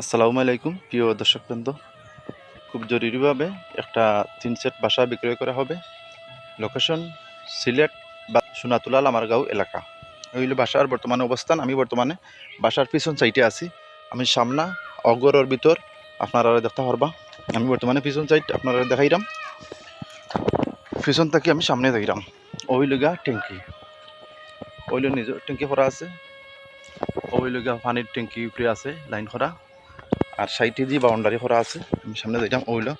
আসসালামু আলাইকুম, প্রিয় দর্শকবৃন্দ। খুব জরুরিভাবে একটা তিন সেট বাসা বিক্রয় করা হবে। লোকেশন সিলেট বা সোনাতুলা গাঁও এলাকা। ওইল বাসার বর্তমানে অবস্থান। আমি বর্তমানে বাসার পিছন সাইডে আছি। আমি সামনা, অগরের ভিতর আপনারা দেখতে পারবা। আমি বর্তমানে পিছন সাইড আপনারা দেখাইরাম। পিছন থাকি আমি সামনে দেখাইরাম ওই লগা ট্যাঙ্কি। ওইল নিজের ট্যাঙ্কি করা আছে। ওই লগা পানির ট্যাঙ্কি উপরে আছে, লাইন করা আর সাইডে যে বাউন্ডারি করা আছে, আমি সামনে দেখলাম ওইলো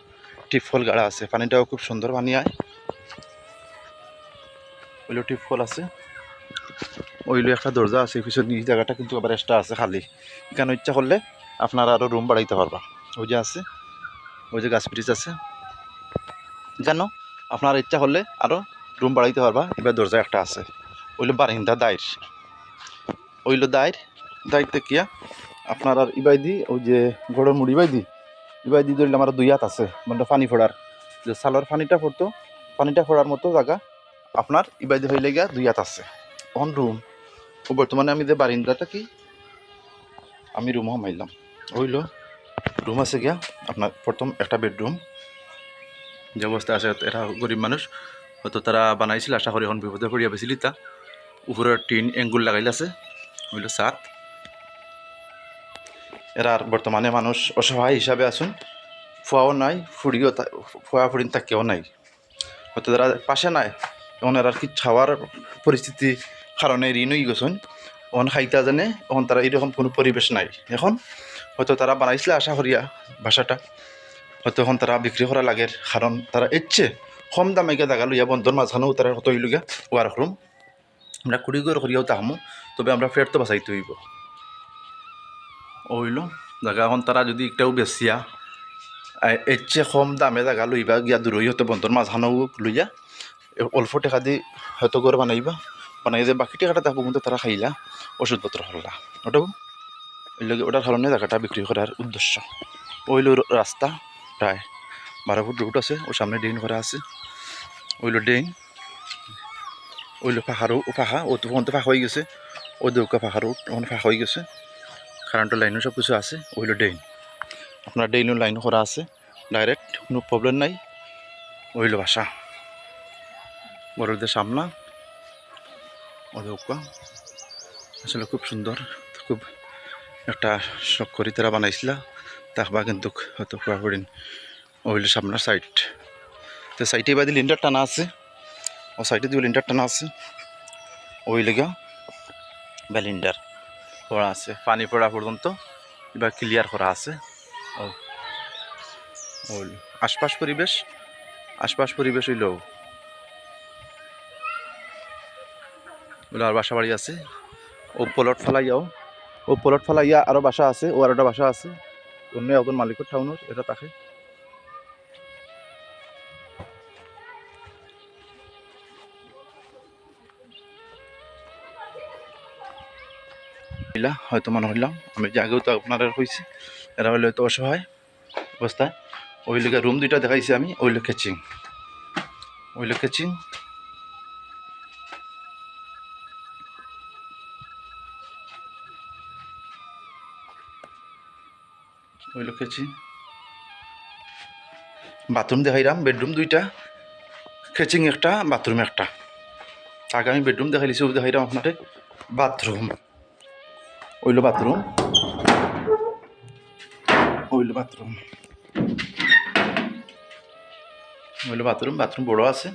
টিপফল গাড়া আছে, পানিটাও খুব সুন্দর পানি আয়। ওইলো টিপফল আছে, ওইলো একটা দরজা আছে, পিছনে এই জায়গাটা কিন্তু আবার এক্সট্রা আছে খালি। এখানে ইচ্ছা করলে আপনারা আরও রুম বাড়াইতে পারবা। ওই যে আছে, ওই যে গাছ ব্রিজ আছে। কেন? আপনার ইচ্ছা করলে আরও রুম বাড়াইতে পারবা, এবার দরজা একটা আছে। ওইলো বারিন্দা দায়ের ওইলো দায়ের দায়ের কিয়া? আপনার আর ইবাই দি ওই যে গড়ের মুড়ি ইবাই দি ইবাই দি ধরলে আমার দুই হাত আছে মানে পানি ফোড়ার। যে সালোয়ার পানিটা পড়তো পানিটা ফোড়ার মতো জায়গা আপনার ইবাই দি হইলে গিয়া দুই হাত আছে। অন রুম ও বর্তমানে আমি যে বারিন্দাটা কি? আমি রুম মাইলাম। হইল রুম আছে গিয়া আপনার প্রথম একটা বেডরুম যে অবস্থা আছে এটা গরিব মানুষ, হয়তো তারা বানাইছিল, আশা করি এখন বিপদে পড়িয়া বেছিল তা উপরের টিন, এঙ্গুল লাগাইল আছে। হইল সাত এরার বর্তমানে মানুষ অসহায় হিসাবে আসুন ফুয়াও নাই, ফুড়িও ফুয়া ফুড়িন তাকেও নাই। হয়তো তারা পাশে নাই। এখন এরার কি খাওয়ার পরিস্থিতি কারণে ঋণ হয়ে গেছেন। এখন খাইতা জানে, এখন তারা এরকম কোনো পরিবেশ নাই। এখন হয়তো তারা বানাইছিল আশা করিয়া ভাষাটা। হয়তো এখন তারা বিক্রি করা লাগে, কারণ তারা ইচ্ছে কম দামে গিয়ে দেখা লইয়া বন্ধর মাঝখানেও তারা হইলগা ওয়ার্ক রুম আমরা কুড়ি করে করিয়াও তাহামো, তবে আমরা ফের তো বাঁচাইতে হইব। ওইল জায়গা এখন তারা যদি একটাও বেচিয়া এর কম দামে জায়গা লইবা, গিয়া দূর হইতে বন্ধর মাঝখানেও লইয়া এ- অল্প টাকা দি হয়তো করে বানাইবা বানাই যে বাকি টাকাটা থাকব কিন্তু তারা খাইলা ওষুধপত্র হল্লা ওটাও ওই লগে ওটার কারণে জায়গাটা বিক্রি করার উদ্দেশ্য। ওইল রাস্তা প্রায় বারো ফুট রুট আছে ওর সামনে ড্রেন করা আছে। ওইল ড্রেন ওইল পাহাড়ও পাহা ও তো ফাঁকা হয়ে গেছে। ও দৌকা পাহাড়ও ফাঁকা হয়ে গেছে। কারেন্টের লাইনও সব কিছু আছে ওইল ডেইন আপনার ড্রেনও লাইন করা আছে ডাইরেক্ট কোনো প্রবলেম নাই ওইল বাসা। বড়দের সামনা ওদৌকা আসলে খুব সুন্দর, খুব একটা শখ করি তারা বানাইছিল তাকবা কিন্তু হয়তো কুয়া পড়িন ওইল সামনার সাইড তো সাইডে বাদি লিন্টার টানা আছে, ও সাইডে দিয়ে লিন্টার টানা আছে, ওই লেগা ব্যালিন্ডার করা আছে, পানি পড়া পর্যন্ত এবার ক্লিয়ার করা আছে। ও আশপাশ পরিবেশ আশপাশ পরিবেশ হইল ওগুলো আর বাসা বাড়ি আছে। ও পলট ফেলাইয়াও ও পলট ফেলাইয়া আরও বাসা আছে, ও আরোটা বাসা আছে। অন্য একজন মালিকের টাউনের এটা তাকে। মহিলা, হয়তো মনে হইলাম, আমি যে আগেও তো আপনারা হয়েছে এরা হইলে হয়তো অসহায় অবস্থায় ওই লোকের রুম দুইটা দেখাইছি আমি, ওই লোক কেচিং ওই লোক কেচিং ওই লোক কেচিং বাথরুম দেখাইলাম, বেডরুম দুইটা কেচিং একটা, বাথরুম একটা। আগে আমি বেডরুম দেখাইছি ওই দেখাইলাম আপনারে বাথরুম। ওইলো বাথরুম ওইলো বাথরুম ওইলো বাথরুম বাথরুম বড় আছে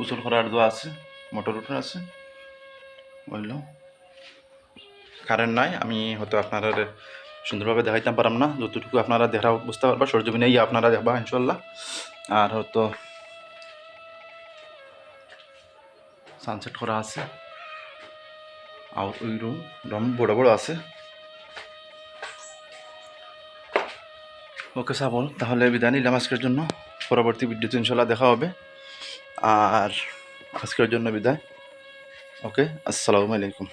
উচল করার দোয়া আছে মোটর উঠর আছে ওইলো কারেন্ট নাই. আমি হয়তো আপনারা সুন্দরভাবে দেখাইতে পারলাম না। যতটুকু আপনারা দেখা বুঝতে পারবা সরজমিনে ইয়ে আপনারা দেখবা ইনশাল্লাহ আর হয়তো সানসেট করা আছে। আর ওই রুম রুম বড় বড় আছে। ওকে সাবল তাহলে বিদায় নিলাম আজকের জন্য। পরবর্তী ভিডিওতে ইনশাল্লাহ দেখা হবে। আর আজকের জন্য বিদায়। ওকে, আসসালামু আলাইকুম।